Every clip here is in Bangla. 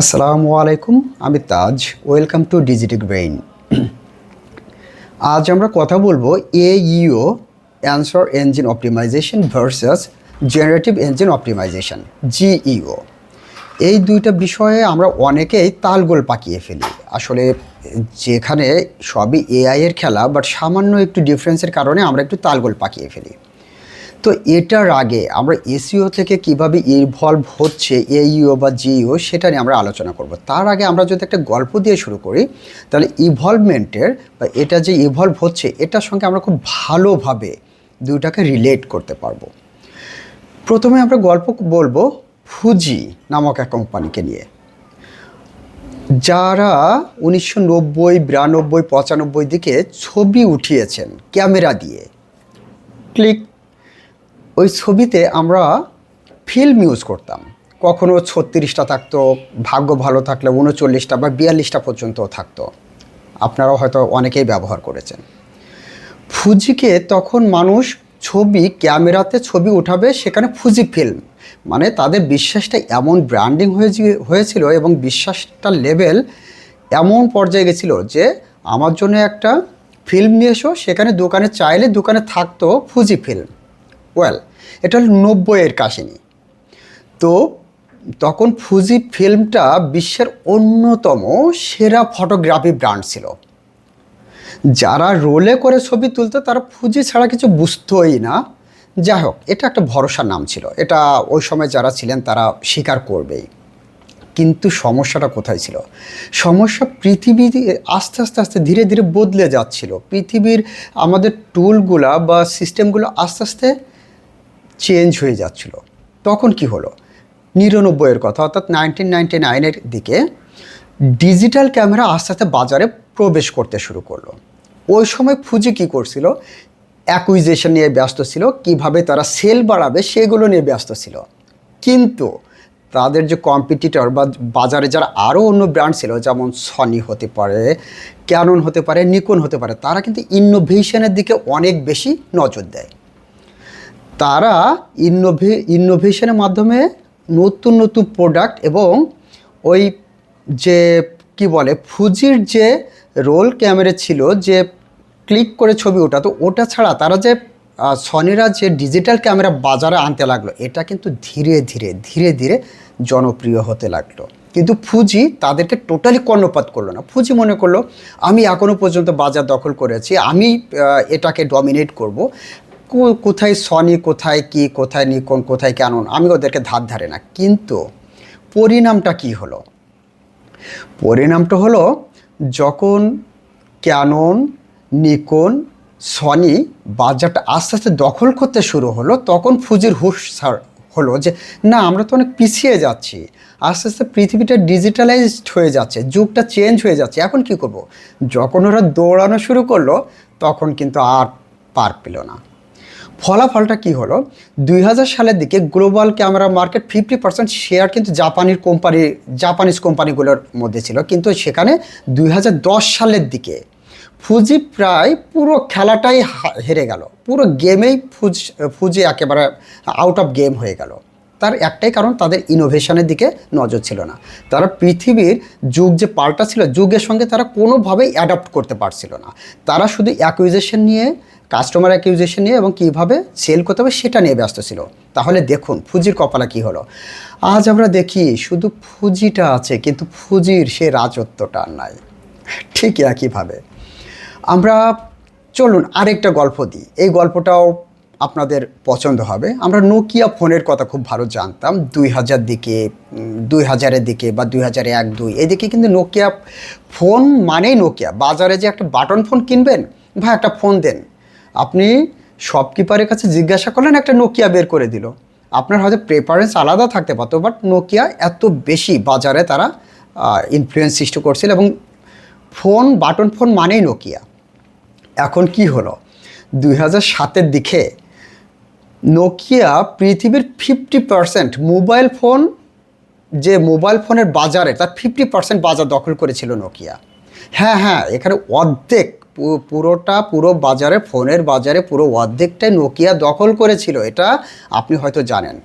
আসসালামু আলাইকুম, আমি Taj, welcome to Digitik brain. আজ আমরা কথা বলব AEO answer engine optimization versus generative engine optimization GEO এই দুইটা বিষয়ে আমরা অনেকেই তালগোল পাকিয়ে ফেলি। আসলে যেখানে সবই এআইয়ের খেলা বাট সামান্য একটু ডিফারেন্সের কারণে আমরা একটু তালগোল পাকিয়ে ফেলি। তো এটার আগে আমরা এসিও থেকে কীভাবে ইনভলভ হচ্ছে এইও বা জিইও সেটা নিয়ে আমরা আলোচনা করব। তার আগে আমরা যদি একটা গল্প দিয়ে শুরু করি, তাহলে ইভলভমেন্টের বা এটা যে ইভলভ হচ্ছে, এটার সঙ্গে আমরা খুব ভালোভাবে দুইটাকে রিলেট করতে পারব। প্রথমে আমরা গল্প বলব ফুজি নামক এক কোম্পানিকে নিয়ে। যারা উনিশশো নব্বই, বিরানব্বই, পঁচানব্বই দিকে ছবি উঠিয়েছেন ক্যামেরা দিয়ে। ক্লিক ওই ছবিতে আমরা ফিল্ম ইউজ করতাম। কখনো ছত্রিশটা থাকতো, ভাগ্য ভালো থাকলে উনচল্লিশটা বা বিয়াল্লিশটা পর্যন্ত থাকতো। আপনারাও হয়তো অনেকেই ব্যবহার করেছেন। ফুজিকে তখন মানুষ ছবি, ক্যামেরাতে ছবি উঠাবে, সেখানে ফুজি ফিল্ম মানে তাদের বিশ্বাসটা এমন ব্র্যান্ডিং হয়ে হয়েছিল এবং বিশ্বাসটা লেভেল এমন পর্যায়ে গেছিল যে, আমার জন্য একটা ফিল্ম নিয়ে এসো, সেখানে দোকানে চাইলে দোকানে থাকতো ফুজি ফিল্ম ওয়েল এটা হলো নব্বইয়ের কাহিনী। তো তখন ফুজি ফিল্মটা বিশ্বের অন্যতম সেরা ফটোগ্রাফি ব্র্যান্ড ছিল। যারা রোলে করে ছবি তুলতো তারা ফুজি ছাড়া কিছু বুঝতোই না। যাই হোক, এটা একটা ভরসার নাম ছিল। এটা ওই সময় যারা ছিলেন তারা স্বীকার করবেই। কিন্তু সমস্যাটা কোথায় ছিল? সমস্যা পৃথিবী আস্তে আস্তে আস্তে ধীরে ধীরে বদলে যাচ্ছিল। পৃথিবীর আমাদের টুলগুলা বা সিস্টেমগুলো আস্তে আস্তে চেঞ্জ হয়ে যাচ্ছিল। তখন কি হলো? নিরানব্বইয়ের কথা, অর্থাৎ নাইনটিন নাইনটি নাইনের দিকে ডিজিটাল ক্যামেরা আস্তে আস্তে বাজারে প্রবেশ করতে শুরু করল। ওই সময় ফুজি কী করছিল? অ্যাকুইজেশন নিয়ে ব্যস্ত ছিল, কীভাবে তারা সেল বাড়াবে সেগুলো নিয়ে ব্যস্ত ছিল। কিন্তু তাদের যে কম্পিটিটর বা বাজারে যারা আরও অন্য ব্র্যান্ড ছিল, যেমন সনি হতে পারে ক্যানন হতে পারে নিকন হতে পারে, তারা কিন্তু ইনোভেশনের দিকে অনেক বেশি নজর দেয়। তারা ইনোভে ইনোভেশনের মাধ্যমে নতুন নতুন প্রোডাক্ট এবং ওই যে কি বলে ফুজির যে রোল ক্যামেরা ছিল, যে ক্লিক করে ছবি ওটা, তো ওটা ছাড়া তারা যে সনিরা যে ডিজিটাল ক্যামেরা বাজারে আনতে লাগল, এটা কিন্তু ধীরে ধীরে ধীরে ধীরে জনপ্রিয় হতে লাগল। কিন্তু ফুজি তাদেরকে টোটালি কর্ণপাত করল না। ফুজি মনে করল, আমি এখনও পর্যন্ত বাজার দখল করেছি, আমি এটাকে ডমিনেট করব। কোথায় সনি, কোথায় কি, কোথায় নিকন, কোথায় ক্যানন, আমি ওদেরকে ধার ধারে না। কিন্তু পরিণামটা কি হলো? পরিণামটা হলো যখন ক্যানন, নিকন, সনি বাজারটা আস্তে আস্তে দখল করতে শুরু হলো, তখন ফুজির হুশ হলো যে, না, আমরা তো অনেক পিছিয়ে যাচ্ছি। আস্তে আস্তে পৃথিবীটা ডিজিটালাইজড হয়ে যাচ্ছে, যুগটা চেঞ্জ হয়ে যাচ্ছে। এখন কি করব? যখন ওরা দৌড়ানো শুরু করল, তখন কিন্তু আর পার পেল না। ফলাফলটা কি হলো? দুই হাজার সালের দিকে global camera market fifty percent share কিন্তু জাপানির কোম্পানি, জাপানিজ কোম্পানিগুলোর মধ্যে ছিল। কিন্তু সেখানে দুই হাজার দশ সালের দিকে ফুজি প্রায় পুরো খেলাটাই হেরে গেল। পুরো গেমেই ফুজ ফুজি একেবারে আউট অফ গেম হয়ে গেল। তার একটাই কারণ তাদের ইনোভেশনের দিকে নজর ছিল না। তারা পৃথিবীর যুগ যে পাল্টা ছিল, যুগের সঙ্গে তারা কোনোভাবেই অ্যাডাপ্ট করতে পারছিল না। তারা শুধু অ্যাকুইজেশন নিয়ে কাস্টমার অ্যাকিউজেশন নিয়ে এবং কীভাবে সেল করতে হবে সেটা নিয়ে ব্যস্ত ছিল। তাহলে দেখুন ফুজির কপালে কি হলো? আজ আমরা দেখি শুধু ফুজিটা আছে, কিন্তু ফুজির সে রাজত্বটা নাই। ঠিক একইভাবে। আমরা চলুন আরেকটা গল্প দিই। এই গল্পটাও আপনাদের পছন্দ হবে। আমরা নোকিয়া ফোনের কথা খুব ভালো জানতাম। দুই হাজার দিকে দুই হাজারের দিকে বা দুই হাজার এক, দুই। এদিকে কিন্তু নোকিয়া ফোন মানেই নোকিয়া বাজারে যে একটা বাটন ফোন কিনবেন, ভাই একটা ফোন দেন। আপনি শপকিপারের কাছে জিজ্ঞাসা করলেন, একটা নোকিয়া বের করে দিল। আপনার হয়তো প্রেফারেন্স আলাদা থাকতে পারতো বাট নোকিয়া এত বেশি বাজারে তারা ইনফ্লুয়েন্স সৃষ্টি করছিল এবং ফোন, বাটন ফোন মানেই নোকিয়া এখন কি হলো? দুই হাজার সাতের দিকে নোকিয়া পৃথিবীর ফিফটি পারসেন্ট মোবাইল ফোন যে মোবাইল ফোনের বাজারে, তার ফিফটি পারসেন্ট বাজার দখল করেছিল নোকিয়া হ্যাঁ হ্যাঁ এখানে অর্ধেক পুরোটা, পুরো বাজারে ফোনের বাজারে পুরো অর্ধেকটাই নোকিয়া দখল করেছিল, এটা আপনি হয়তো জানেন।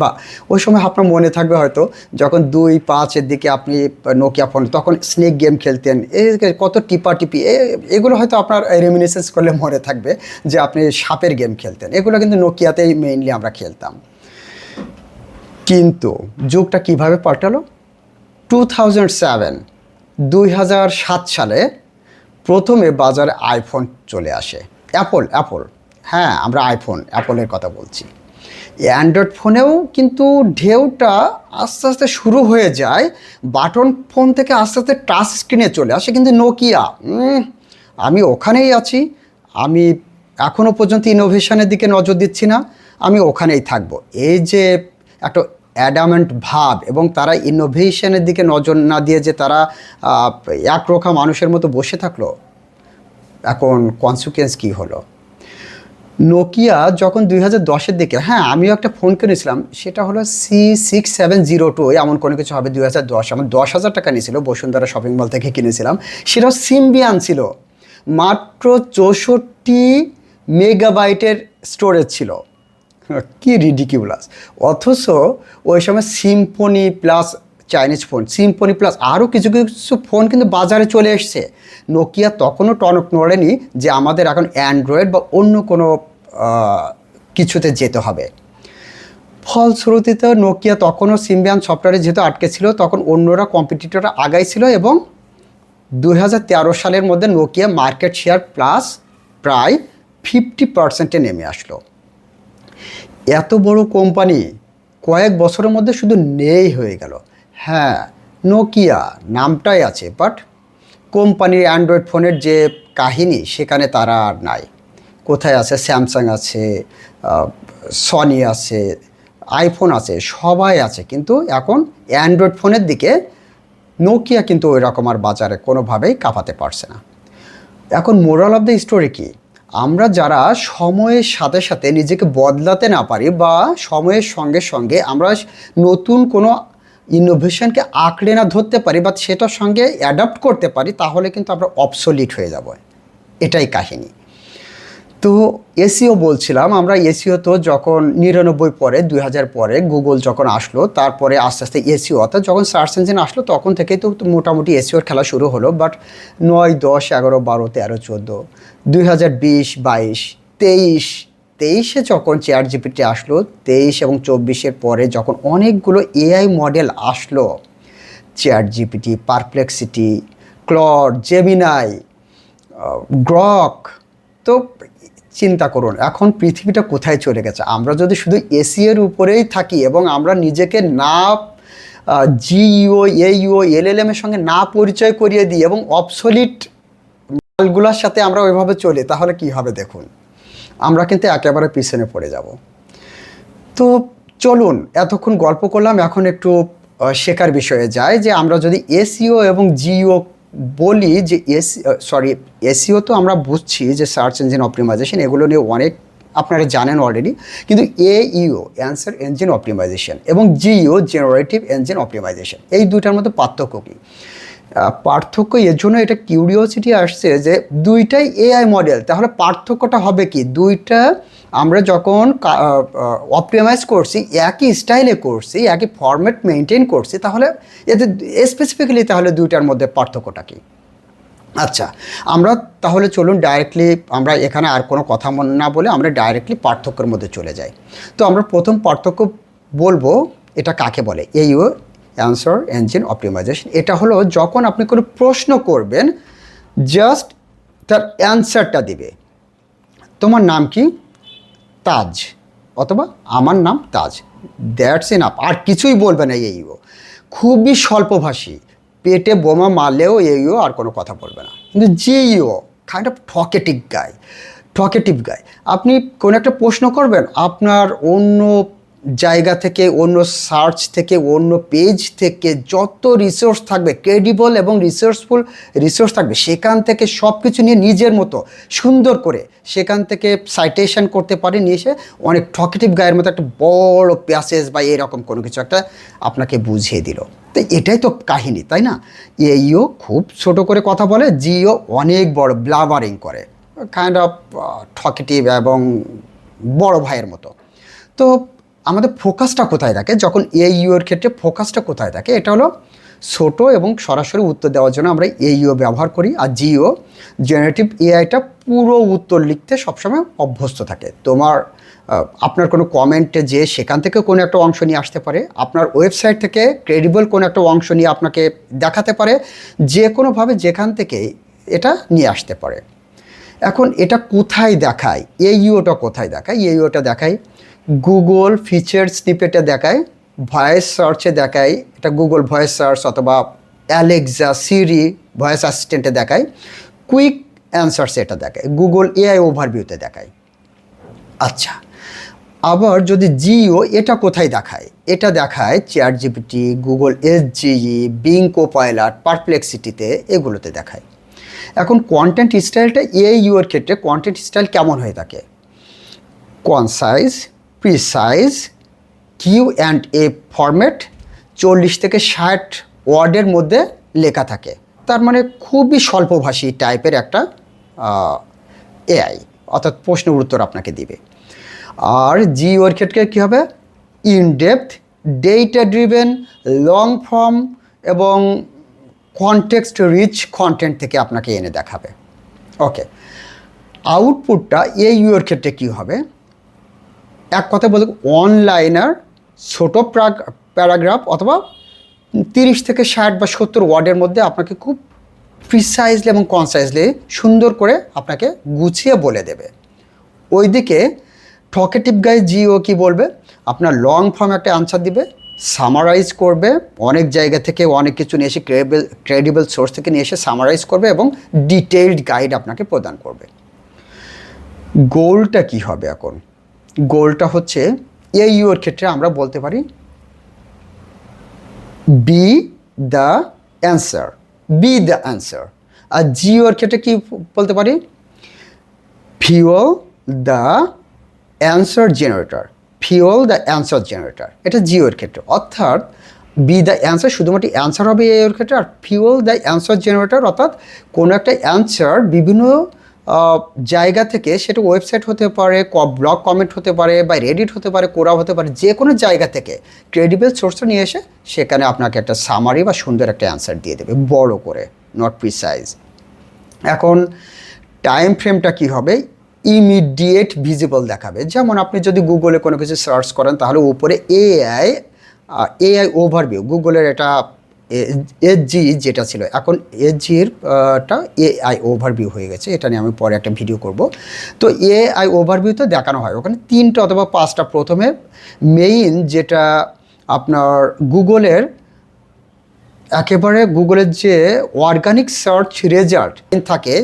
বা ওই সময় আপনার মনে থাকবে হয়তো যখন দুই পাঁচের দিকে আপনি নোকিয়া ফোন তখন স্নেক গেম খেলতেন। এ কত টিপা টিপি এগুলো হয়তো আপনার রেমিনিসেন্স করলে মনে থাকবে যে আপনি সাপের গেম খেলতেন। এগুলো কিন্তু নোকিয়াতেই মেইনলি আমরা খেলতাম। কিন্তু যুগটা কীভাবে পাল্টালো? টু থাউজেন্ড সেভেন দুই হাজার সাত সালে প্রথমে বাজারে আইফোন চলে আসে। অ্যাপল অ্যাপল হ্যাঁ আমরা আইফোন অ্যাপলের কথা বলছি। অ্যান্ড্রয়েড ফোনেও কিন্তু ঢেউটা আস্তে আস্তে শুরু হয়ে যায়। বাটন ফোন থেকে আস্তে আস্তে টাচ স্ক্রিনে চলে আসে কিন্তু নোকিয়া আমি ওখানেই আছি। আমি এখনও পর্যন্ত ইনোভেশনের দিকে নজর দিচ্ছি না। আমি ওখানেই থাকব। এই যে একটা অ্যাডামেন্ট ভাব এবং তারা ইনোভেশনের দিকে নজর না দিয়ে যে তারা একরোখা মানুষের মতো বসে থাকল, এখন কনসিকুয়েন্স কী হলো? নোকিয়া যখন দুই হাজার দশের দিকে হ্যাঁ আমিও একটা ফোন কিনেছিলাম, সেটা হলো C six seven zero two এমন কোনো কিছু হবে দুই হাজার দশ, আমার দশ হাজার টাকা নিয়েছিল, বসুন্ধরা শপিং মল থেকে কিনেছিলাম সেটাও সিম্বিয়ান ছিল, মাত্র চৌষট্টি মেগাবাইটের স্টোরেজ ছিল। কি রিডিকিউলাস অথচ ওই সময় Symphony plus Chinese phone Symphony plus আরও কিছু কিছু ফোন কিন্তু বাজারে চলে এসছে। নোকিয়া তখনও টনক নড়েনি যে আমাদের এখন অ্যান্ড্রয়েড বা অন্য কোনো কিছুতে যেতে হবে। ফলশ্রুতিতে নোকিয়া তখনও সিম্বিয়ান সফটওয়্যারে যেহেতু আটকে ছিল, তখন অন্যরা কম্পিটিটররা আগাই ছিল এবং দু হাজার তেরো সালের মধ্যে নোকিয়া মার্কেট শেয়ার প্লাস প্রায় ফিফটি পার্সেন্টে নেমে আসলো। এত বড় কোম্পানি কয়েক বছরের মধ্যে শুধু নেই হয়ে গেল। হ্যাঁ নোকিয়া নামটাই আছে বাট কোম্পানির অ্যান্ড্রয়েড ফোনের যে কাহিনী, সেখানে তারা আর নাই। কোথায় আছে? স্যামসাং আছে সনি আছে আইফোন আছে, সবাই আছে। কিন্তু এখন অ্যান্ড্রয়েড ফোনের দিকে নোকিয়া কিন্তু ওই রকম আর বাজারে কোনোভাবেই কাঁপাতে পারছে না। এখন মোরাল অফ দ্য স্টোরি কি? আমরা যারা সময়ের সাথে সাথে নিজেকে বদলাতে না পারি বা সময়ের সঙ্গে সঙ্গে আমরা নতুন কোনো ইনোভেশনকে আঁকড়ে না ধরতে পারি বা সেটার সঙ্গে অ্যাডাপ্ট করতে পারি, তাহলে কিন্তু আমরা অবসলিট হয়ে যাব। এটাই কাহিনী। তো এসিও বলছিলাম, আমরা এসিও তো যখন নিরানব্বই পরে দুই হাজার পরে গুগল যখন আসলো, তারপরে আস্তে আস্তে এসিও, অর্থাৎ যখন সার্চ ইঞ্জিন আসলো, তখন থেকেই তো মোটামুটি এসিওর খেলা শুরু হলো বাট নয়, দশ, এগারো, বারো, তেরো, চোদ্দ দুই হাজার বিশ, বাইশ, তেইশ, তেইশে যখন চেয়ার জিপিটি আসলো, তেইশ এবং চব্বিশের পরে যখন অনেকগুলো এআই মডেল আসলো ChatGPT Perplexity Claude Gemini Grok তো চিন্তা করুন, এখন পৃথিবীটা কোথায় চলে গেছে? আমরা যদি শুধু এসিএর উপরেই থাকি এবং আমরা নিজেকে না জিইও এইও এলএলএম এর সঙ্গে না পরিচয় করিয়ে দিই এবং অবসলিট মালগুলোর সাথে আমরা ওইভাবে চলি, তাহলে কি হবে দেখুন? আমরা কিন্তু একেবারে পিছনে পড়ে যাব। তো চলুন, এতক্ষণ গল্প করলাম, এখন একটু শেখার বিষয়ে যায় যে আমরা যদি এসিও এবং জিও বলি যে এসি সরি এসিও তো আমরা বুঝছি যে সার্চ ইঞ্জিন অপটিমাইজেশন এগুলো নিয়ে অনেক আপনারা জানেন অলরেডি কিন্তু এইও অ্যান্সার ইঞ্জিন অপটিমাইজেশন এবং জিও জেনারেটিভ ইঞ্জিন অপটিমাইজেশন এই দুইটার মধ্যে পার্থক্য কী? পার্থক্য এর জন্য এটা কিউরিওসিটি আসছে যে দুইটাই এআই মডেল তাহলে পার্থক্যটা হবে কি? দুইটা আমরা যখন অপটিমাইজ করছি, একই স্টাইলে করছি, একই ফরম্যাট মেনটেন করছি, তাহলে এতে স্পেসিফিক্যালি তাহলে দুইটার মধ্যে পার্থক্যটা কী? আচ্ছা আমরা তাহলে চলুন ডাইরেক্টলি আমরা এখানে আর কোনো কথা না বলে আমরা ডাইরেক্টলি পার্থক্যের মধ্যে চলে যাই। তো আমরা প্রথম পার্থক্য বলব, এটা কাকে বলে? এইও অ্যান্সার ইঞ্জিন অপটিমাইজেশন এটা হলো যখন আপনি কোনো প্রশ্ন করবেন জাস্ট তার অ্যান্সারটা দিবে। তোমার নাম কি? তাজ, অথবা আমার নাম তাজ। দ্যাটস ইন আপ আর কিছুই বলবে না এই এইও খুবই স্বল্পভাষী। পেটে বোমা মারলেও এইও আর কোনো কথা বলবে না। কিন্তু যেইও kind of talkative guy talkative guy আপনি কোনো একটা প্রশ্ন করবেন, আপনার অন্য জায়গা থেকে, অন্য সার্চ থেকে, অন্য পেজ থেকে যত রিসোর্স থাকবে ক্রেডিবল এবং রিসোর্সফুল রিসোর্স থাকবে, সেখান থেকে সব কিছু নিয়ে নিজের মতো সুন্দর করে সেখান থেকে সাইটেশন করতে পারে, নিয়ে এসে অনেক টকেটিভ গায়ের মতো একটা বড় প্যাসেজ বা এরকম কোনো কিছু একটা আপনাকে বুঝিয়ে দিল। তো এটাই তো কাহিনী, তাই না? এইও খুব ছোট করে কথা বলে জিও অনেক বড় ব্লাবারিং করে কাইন্ড অফ টকেটিভ এবং বড় ভাইয়ের মতো। তো আমাদের ফোকাসটা কোথায় থাকে? যখন এই ইউর ক্ষেত্রে ফোকাসটা কোথায় থাকে? এটা হলো ছোট এবং সরাসরি উত্তর দেওয়ার জন্য আমরা এই ইউ ব্যবহার করি আর জিও জেনারেটিভ এআইটা পুরো উত্তর লিখতে সবসময় অভ্যস্ত থাকে। তোমার আপনার কোনো কমেন্টে যে সেখান থেকে কোনো একটা অংশ নিয়ে আসতে পারে, আপনার ওয়েবসাইট থেকে ক্রেডিবল কোনো একটা অংশ নিয়ে আপনাকে দেখাতে পারে, যে কোনোভাবে যেখান থেকে এটা নিয়ে আসতে পারে। এখন এটা কোথায় দেখায়? এই ইউটা কোথায় দেখায়? এই ইউটা দেখায় গুগল ফিচার্স স্নিপেটে দেখায় ভয়েস সার্চে দেখায়, এটা গুগল ভয়েস সার্চ অথবা অ্যালেক্সা সিরি ভয়েস অ্যাসিস্ট্যান্টে দেখায় কুইক অ্যান্সার্স এটা দেখায় গুগল এআই ওভারভিউতে দেখায়। আচ্ছা আবার যদি জিও এটা কোথায় দেখায়? এটা দেখায় ChatGPT Google SGE Bing Copilot পারপ্লেক্সিটিতে এগুলোতে দেখায়। এখন কন্টেন্ট স্টাইলটা এই ইউর ক্ষেত্রে কন্টেন্ট স্টাইল কেমন হয়ে থাকে? Concise precise Q and A format চল্লিশ থেকে ষাট ওয়ার্ডের মধ্যে লেখা থাকে। তার মানে খুবই স্বল্পভাষী টাইপের একটা এআই অর্থাৎ প্রশ্নের উত্তর আপনাকে দিবে। আর জি ওর ক্ষেত্রে কী হবে? In depth data driven long form এবং কনটেক্সট রিচ কন্টেন্ট থেকে আপনাকে এনে দেখাবে। ওকে আউটপুটটা এই ইউর ক্ষেত্রে কী হবে? এক কথা বলতে অনলাইনার ছোট প্যারাগ্রাফ অথবা তিরিশ থেকে ষাট বা সত্তর ওয়ার্ডের মধ্যে আপনাকে খুব প্রিসাইজলি এবং কনসাইজলি সুন্দর করে আপনাকে গুছিয়ে বলে দেবে। ওইদিকে টকেটিভ গাই জিও কি বলবে? আপনার লং ফর্ম একটা আনসার দিবে সামারাইজ করবে, অনেক জায়গা থেকে অনেক কিছু নিয়ে এসে ক্রেডিবল ক্রেডিবল সোর্স থেকে নিয়ে এসে সামারাইজ করবে এবং ডিটেইলড গাইড আপনাকে প্রদান করবে। গোলটা কি হবে এখন? গোলটা হচ্ছে এই ইউর ক্ষেত্রে আমরা বলতে পারি be the answer be the answer আর জিওর ক্ষেত্রে কি বলতে পারি? Fuel the answer generator fuel the answer generator এটা জিওর ক্ষেত্রে। অর্থাৎ বি দ্য অ্যান্সার শুধুমাত্র অ্যান্সার হবে এর ক্ষেত্রে, আর ফিওল দ্য অ্যান্সার জেনারেটর অর্থাৎ কোনো একটা অ্যান্সার বিভিন্ন জায়গা থেকে সেটা ওয়েবসাইট হতে পারে ব্লগ কমেন্ট হতে পারে বা রেডিট হতে পারে কোরা হতে পারে, যে কোনো জায়গা থেকে ক্রেডিবল সোর্সটা নিয়ে এসে সেখানে আপনাকে একটা সামারি বা সুন্দর একটা অ্যান্সার দিয়ে দেবে, বড় করে নট প্রিসাইজ এখন টাইম ফ্রেমটা কি হবে? ইমিডিয়েট ভিজিবল দেখাবে। যেমন আপনি যদি গুগলে কোনো কিছু সার্চ করেন, তাহলে উপরে এআই এআই ওভারভিউ গুগলের এটা এস জি, যেটা ছিল। এখন এস জির টা এআই ওভারভিউ হয়ে গেছে। এটা নিয়ে আমি পরে একটা ভিডিও করব। তো এআই ওভারভিউতে দেখানো হয়। ওখানে তিনটা অথবা পাঁচটা প্রথমে মেইন যেটা আপনার গুগলের একেবারে গুগলের যে অর্গানিক সার্চ রেজাল্ট থাকে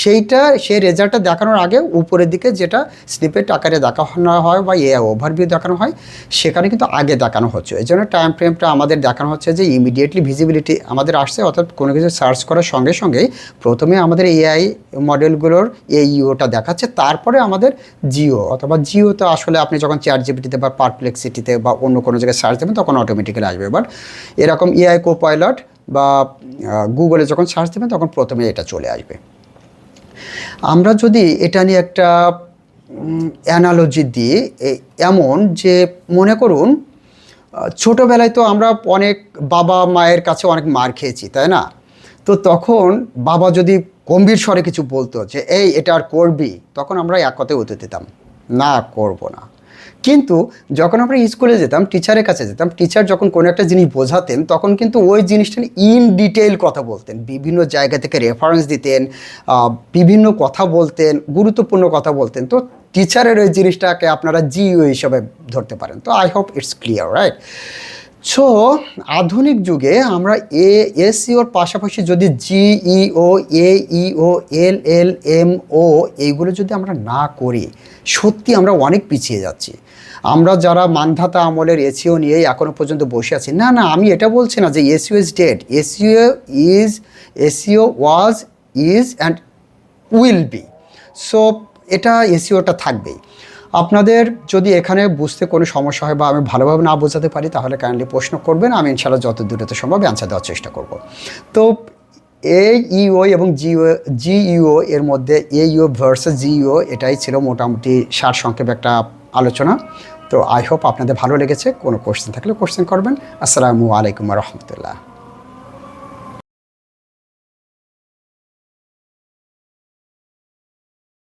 সেইটা, সেই রেজাল্টটা দেখানোর আগে উপরের দিকে যেটা স্নিপেট আকারে দেখানো হয় বা এ ওভারভিউ দেখানো হয়, সেখানে কিন্তু আগে দেখানো হচ্ছে। এই জন্য টাইম ফ্রেমটা আমাদের দেখানো হচ্ছে যে ইমিডিয়েটলি ভিজিবিলিটি আমাদের আসছে, অর্থাৎ কোনো কিছু সার্চ করার সঙ্গে সঙ্গেই প্রথমে আমাদের এআই মডেলগুলোর এই ইওটা দেখাচ্ছে, তারপরে আমাদের জিও অথবা জিও তো আসলে আপনি যখন চেয়ার জিপিটিতে বা পারপ্লেক্সিটিতে বা অন্য কোনো জায়গায় সার্চ দেবেন, তখন অটোমেটিক্যালি আসবে। বাট এরকম এআই কো পাইলট বা গুগলে যখন সার্চ দেবেন, তখন প্রথমে এটা চলে আসবে। আমরা যদি এটা নিয়ে একটা অ্যানালজি দিই এমন যে মনে করুন ছোটোবেলায় তো আমরা অনেক বাবা মায়ের কাছে অনেক মার খেয়েছি, তাই না? তো তখন বাবা যদি গম্ভীর স্বরে কিছু বলতো যে, এই, এটা আর করবি? তখন আমরা এক কথায় উঠে দিতাম, না, করব না। কিন্তু যখন আমরা স্কুলে যেতাম টিচারের কাছে যেতাম টিচার যখন কোনো একটা জিনিস বোঝাতেন, তখন কিন্তু ওই জিনিসটা ইন ডিটেইল কথা বলতেন। বিভিন্ন জায়গা থেকে রেফারেন্স দিতেন বিভিন্ন কথা বলতেন, গুরুত্বপূর্ণ কথা বলতেন। তো টিচারের ওই জিনিসটাকে আপনারা জিও হিসাবে ধরতে পারেন। তো I hope it's clear right so আধুনিক যুগে আমরা এ এসিওর পাশাপাশি যদি জিইও এইও এল এল এম ও এইগুলো যদি আমরা না করি, সত্যি আমরা অনেক পিছিয়ে যাচ্ছি। আমরা যারা মানধাতা আমলের এসিও নিয়েই এখনও পর্যন্ত বসে আছি, না না, আমি এটা বলছি না যে SEO is dead SEO is SEO was is and will be so এটা এসিওটা থাকবেই। আপনাদের যদি এখানে বুঝতে কোনো সমস্যা হয় বা আমি ভালোভাবে না বোঝাতে পারি, তাহলে কাইন্ডলি প্রশ্ন করবেন। আমি ইনশাআল্লাহ যত দূরত সম্ভব অ্যান্সার দেওয়ার চেষ্টা করব। তো এ ইও এবং জিও জিইও এর মধ্যে এইও ভার্সেস জিইও এটাই ছিল মোটামুটি সার সংক্ষেপ একটা আলোচনা। তো আই হোপ আপনাদের ভালো লেগেছে। কোনো কোশ্চেন থাকলে কোশ্চেন করবেন। আসসালামু আলাইকুম রহমতুল্লাহ।